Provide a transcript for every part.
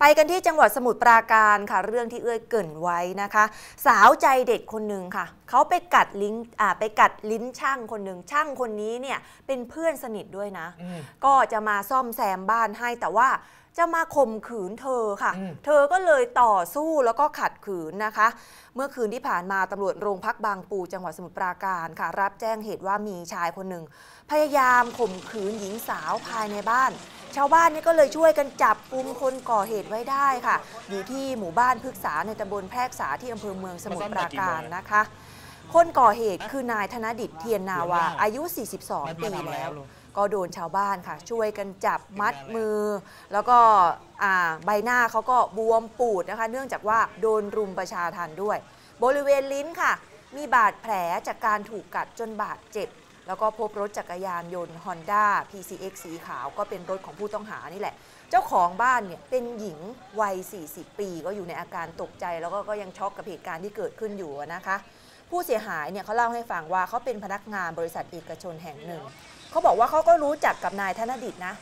ไปกันที่จังหวัดสมุทรปราการค่ะ เรื่องที่เอื้อยเกรินไว้นะคะ สาวใจเด็ดคนหนึ่งค่ะเขาไปกัดลิ้นอ่าไปกัดลิ้นช่างคนหนึ่งช่างคนนี้เนี่ยเป็นเพื่อนสนิทด้วยนะอืมก็จะมาซ่อมแซมบ้านให้แต่ว่าจะมาข่มขืนเธอค่ะอืมเธอก็เลยต่อสู้แล้วก็ขัดขืนนะคะ เมื่อคืนที่ผ่านมาตำรวจโรงพักบางปูจังหวัดสมุทรปราการค่ะ รับแจ้งเหตุว่ามีชายคนหนึ่ง พยายามข่มขืนหญิงสาวภายในบ้าน ชาวบ้านนี่ก็เลยช่วยกันจับกลุ่มคนก่อเหตุไว้ได้ค่ะ อยู่ที่หมู่บ้านพฤกษาในตำบลแพรกษาที่อำเภอเมืองสมุทรปราการนะคะ คนก่อเหตุคือนายธนดิตเทียนนาวาอายุ 42 ปีแล้ว ก็โดนชาวบ้านค่ะ ช่วยกันจับมัดมือ แล้วก็ใบหน้าเขาก็บวมปูดนะคะ เนื่องจากว่าโดนรุมประชาทันด้วย บริเวณลิ้นค่ะ มีบาดแผลจากการถูกกัดจนบาดเจ็บ แล้วก็พบรถจักรยานยนต์ Honda PCX สีขาวก็เป็นรถของผู้ต้องหานี่แหละ เจ้าของบ้านเนี่ยเป็นหญิงวัย 40 ปี ก็อยู่ในอาการตกใจ แล้วก็ก็ยังช็อกกับเหตุการณ์ที่เกิดขึ้นอยู่นะคะ ผู้เสียหายเนี่ยเขาเล่าให้ฟังว่าเขาเป็นพนักงานบริษัทเอกชนแห่งหนึ่ง เขาบอกว่าเขาก็รู้จักกับนายธนดิตนะ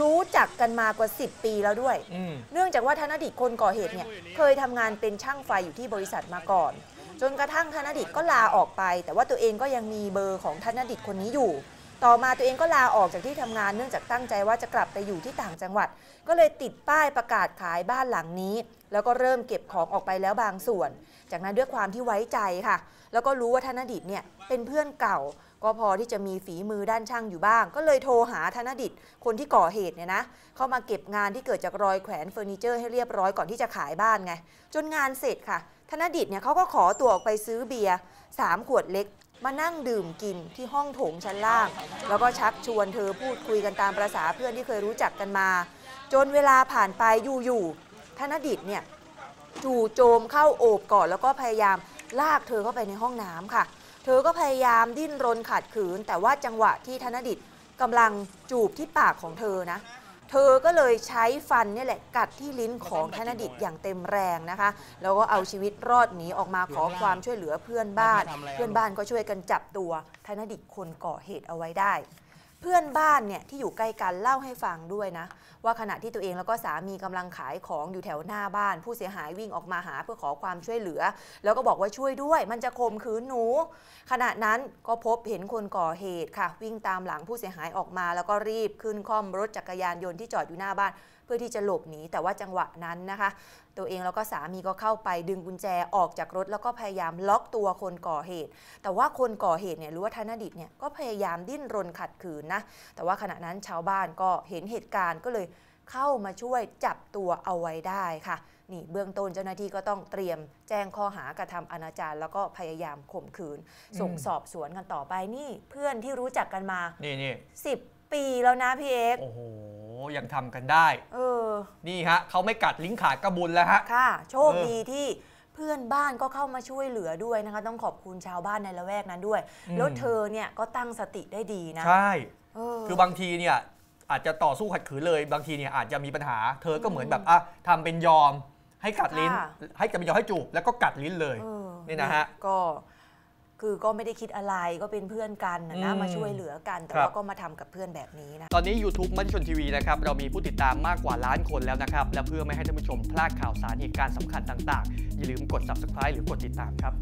รู้จักกันมากว่า 10 ปีแล้วด้วยอืมเนื่องจากว่าธนดิตคนก่อเหตุเนี่ยเคยทำงานเป็นช่างไฟอยู่ที่บริษัทมาก่อน จนกระทั่งธนดิตก็ลาออกไป แต่ว่าตัวเองก็ยังมีเบอร์ของธนดิตคนนี้อยู่ ต่อมาตัวเองก็ลาออกจากที่ทำงานเนื่องจากตั้งใจว่าจะกลับไปอยู่ที่ต่างจังหวัด ก็เลยติดป้ายประกาศขายบ้านหลังนี้ แล้วก็เริ่มเก็บของออกไปแล้วบางส่วน จากนั้นด้วยความที่ไว้ใจค่ะ แล้วก็รู้ว่าธนดิตเนี่ยเป็นเพื่อนเก่า ก็พอที่จะมีฝีมือด้านช่างอยู่บ้าง ก็เลยโทรหาธนดิตคนที่ก่อเหตุเนี่ยนะเข้ามาเก็บงานที่เกิดจากรอยแขวนเฟอร์นิเจอร์ให้เรียบร้อยก่อนที่จะขายบ้านไงจนงานเสร็จค่ะธนดิตเนี่ยเขาก็ขอตัวออกไปซื้อเบียร์สามขวดเล็ก มานั่งดื่มกินที่ห้องโถงชั้นล่าง แล้วก็ชักชวนเธอพูดคุยกันตามประษาเพื่อนที่เคยรู้จักกันมา จนเวลาผ่านไปอยู่ๆธนดิตเนี่ยจู่โจมเข้าโอบกอดแล้วก็พยายามลากเธอเข้าไปในห้องน้ำค่ะ เธอก็พยายามดิ้นรนขัดขืน แต่ว่าจังหวะที่ธนดิตกำลังจูบที่ปากของเธอนะ เธอก็เลยใช้ฟันเนี่ยแหละกัดที่ลิ้นของธนดิตอย่างเต็มแรงนะคะ แล้วก็เอาชีวิตรอดหนีออกมาขอความช่วยเหลือเพื่อนบ้าน เพื่อนบ้านก็ช่วยกันจับตัวธนดิตคนก่อเหตุเอาไว้ได้เพื่อนบ้านเนี่ยที่อยู่ใกล้กันเล่าให้ฟังด้วยนะ ว่าขณะที่ตัวเองแล้วก็สามีกำลังขายของอยู่แถวหน้าบ้าน ผู้เสียหายวิ่งออกมาหาเพื่อขอความช่วยเหลือ แล้วก็บอกว่าช่วยด้วย มันจะข่มขืนหนู ขณะนั้นก็พบเห็นคนก่อเหตุค่ะ วิ่งตามหลังผู้เสียหายออกมา แล้วก็รีบขึ้นคล่อมรถจักรยานยนต์ที่จอดอยู่หน้าบ้านเพื่อที่จะหลบหนีแต่ว่าจังหวะนั้นนะคะ ตัวเองแล้วก็สามีก็เข้าไปดึงกุญแจออกจากรถ แล้วก็พยายามล็อกตัวคนก่อเหตุ แต่ว่าคนก่อเหตุเนี่ยหรือว่าธนดิตเนี่ยก็พยายามดิ้นรนขัดขืนนะแต่ว่าขณะนั้นชาวบ้านก็เห็นเหตุการณ์ก็เลยเข้ามาช่วยจับตัวเอาไว้ได้ค่ะ นี่เบื้องต้นเจ้าหน้าที่ก็ต้องเตรียมแจ้งข้อหากระทำอนาจารแล้วก็พยายามข่มขืน ส่งสอบสวนกันต่อไปนี่เพื่อนที่รู้จักกันมานี่นี่10 ปีแล้วนะพี่เอกโอ้โห ยังทำกันได้ เออ นี่ฮะเขาไม่กัดลิ้นขาดกระบุญแล้วฮะ ค่ะ โชคเออดีที่เพื่อนบ้านก็เข้ามาช่วยเหลือด้วยนะคะ ต้องขอบคุณชาวบ้านในละแวกนั้นด้วยอืมแล้วเธอเนี่ยก็ตั้งสติได้ดีนะ ใช่เออคือบางทีเนี่ยอาจจะต่อสู้ขัดขืนเลย บางทีเนี่ยอาจจะมีปัญหา เธอก็เหมือนแบบอะทำเป็นยอมให้กัดลิ้นค่ะให้กับเป็นยอมให้จูบแล้วก็กัดลิ้นเลยเออนี่นะฮะก็ คือก็ไม่ได้คิดอะไรก็เป็นเพื่อนกันนะนะอืมมาช่วยเหลือกัน แต่ครับว่าก็มาทำกับเพื่อนแบบนี้นะ ตอนนี้ YouTube มัชชนทีวีนะครับ เรามีผู้ติดตามมากกว่าล้านคนแล้วนะครับ และเพื่อไม่ให้ท่านผู้ชมพลาดข่าวสารเหตุการณ์สำคัญต่างๆ อย่าลืมกด subscribe หรือกดติดตามครับ